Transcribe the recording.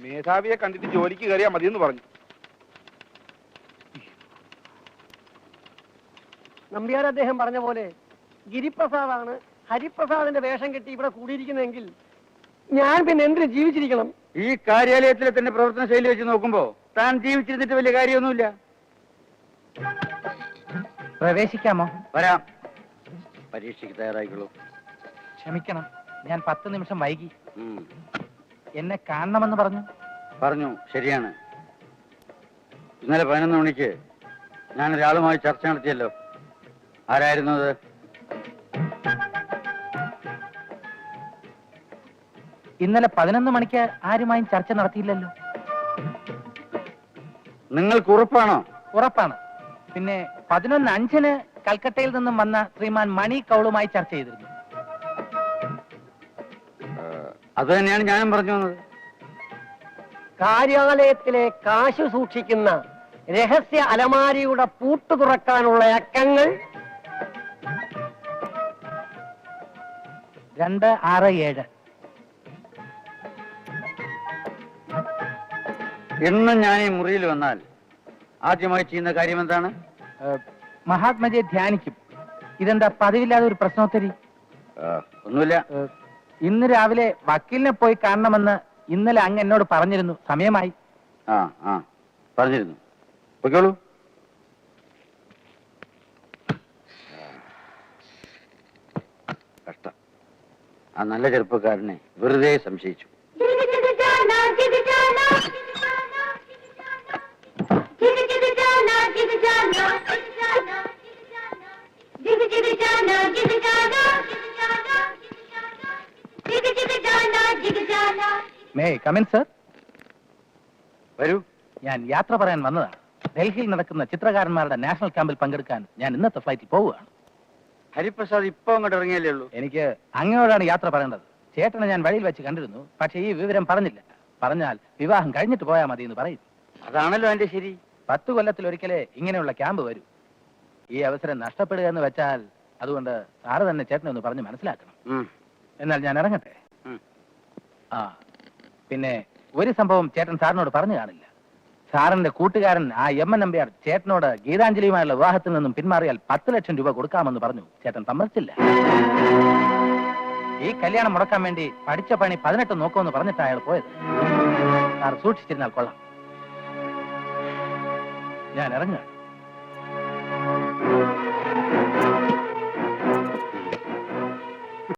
മേധാവിയെ കണ്ടിട്ട് ജോലിക്ക് കയറിയാ മതിയെന്ന് പറഞ്ഞു. നമ്പ്യാർ അദ്ദേഹം പറഞ്ഞ പോലെ ഗിരിപ്രസാദാണ് ഹരിപ്രസാദിന്റെ വേഷം കെട്ടി ഇവിടെ കൂടിയിരിക്കുന്നതെങ്കിൽ ഞാൻ പിന്നെ എന്തിനു ജീവിച്ചിരിക്കണം? ഈ കാര്യാലയത്തിലെ തന്നെ പ്രവർത്തന ശൈലി വെച്ച് നോക്കുമ്പോ താൻ ജീവിച്ചിരുന്നിട്ട് വലിയ കാര്യമൊന്നുമില്ല. പ്രവേശിക്കാമോ? വരാം. പരീക്ഷയ്ക്ക് തയ്യാറായിക്കോളൂ. ക്ഷമിക്കണം. ഞാൻ പത്ത് നിമിഷം വൈകി. ഉം. എന്നെ കാണണമെന്ന് പറഞ്ഞു. പറഞ്ഞു. ശരിയാണ്. ഇന്നലെ പതിനൊന്ന് മണിക്ക് ഞാൻ ഒരാളുമായി ചർച്ച നടത്തിയല്ലോ. ആരായിരുന്നു അത്? ഇന്നലെ പതിനൊന്ന് മണിക്ക് ആരുമായും ചർച്ച നടത്തിയില്ലല്ലോ. നിങ്ങൾക്ക് ഉറപ്പാണോ? ഉറപ്പാണ്. പിന്നെ പതിനൊന്ന് അഞ്ചിന് കൽക്കട്ടയിൽ നിന്നും വന്ന ശ്രീമാൻ മണി കൗളുമായി ചർച്ച ചെയ്തിരുന്നു. അത് തന്നെയാണ് ഞാനും പറഞ്ഞു വന്നത്. കാര്യാലയത്തിലെ കാശ് സൂക്ഷിക്കുന്ന രഹസ്യ അലമാരിയുടെ പൂട്ട് തുറക്കാനുള്ള അക്കങ്ങൾ രണ്ട് ആറ് ഏഴ്. എന്നും ഞാൻ ഈ മുറിയിൽ വന്നാൽ ആദ്യമായി ചെയ്യുന്ന കാര്യം എന്താണ്? മഹാത്മജിയെ ധ്യാനിക്കും. ഇതെന്താ പതിവില്ലാതെ ഒരു പ്രശ്നോത്തരി? ഒന്നുമില്ല. ഇന്ന് രാവിലെ വക്കീലിനെ പോയി കാണണമെന്ന് ഇന്നലെ അങ്ങ് എന്നോട് പറഞ്ഞിരുന്നു. സമയമായി. ആ ആ. പറഞ്ഞിരുന്നു. പൊയ്ക്കോളൂ. കഷ്ടം. ആ നല്ല ചെറുപ്പക്കാരനെ വെറുതെ സംശയിച്ചു. മേ കമിൻ സർ വരൂ. ഞാൻ യാത്ര പറയാൻ വന്നതാണ്. ഡൽഹിയിൽ നടക്കുന്ന ചിത്രകാരന്മാരുടെ നാഷണൽ ക്യാമ്പിൽ പങ്കെടുക്കാൻ ഞാൻ ഇന്നത്തെ ഫ്ലൈറ്റിൽ പോവുകയാണ്. ഹരിപ്രസാദ് ഇപ്പൊ അങ്ങോട്ട് ഇറങ്ങിയല്ലേ ഉള്ളൂ? എനിക്ക് അങ്ങയോടാണ് യാത്ര പറയേണ്ടത്. ചേട്ടനെ ഞാൻ വഴിയിൽ വെച്ച് കണ്ടിരുന്നു പക്ഷേ ഈ വിവരം പറഞ്ഞില്ല. പറഞ്ഞാൽ വിവാഹം കഴിഞ്ഞിട്ട് പോയാൽ മതി എന്ന് പറയും. അതാണല്ലോ എന്റെ ശരി. പത്ത് കൊല്ലത്തിൽ ഒരിക്കലേ ഇങ്ങനെയുള്ള ക്യാമ്പ് വരൂ. ഈ അവസരം നഷ്ടപ്പെടുക എന്ന് വെച്ചാൽ അതുകൊണ്ട് സാറ് തന്നെ ചേട്ടനെ ഒന്ന് പറഞ്ഞ് മനസ്സിലാക്കണം. എന്നാൽ ഞാൻ ഇറങ്ങട്ടെ? ആ പിന്നെ ഒരു സംഭവം ചേട്ടൻ സാറിനോട് പറഞ്ഞു കാണില്ല. സാറിന്റെ കൂട്ടുകാരൻ ആ എം എൻ നമ്പ്യാർ ചേട്ടനോട് ഗീതാഞ്ജലിയുമായുള്ള വിവാഹത്തിൽ നിന്നും പിന്മാറിയാൽ പത്ത് ലക്ഷം രൂപ കൊടുക്കാമെന്ന് പറഞ്ഞു. ചേട്ടൻ സമ്മതിച്ചില്ല. ഈ കല്യാണം മുടക്കാൻ വേണ്ടി പഠിച്ച പണി പതിനെട്ട് നോക്കുമെന്ന് പറഞ്ഞിട്ടാണ് അയാൾ പോയത്. സാർ സൂക്ഷിച്ചിരുന്നാൽ കൊള്ളാം. ഞാൻ ഇറങ്ങുക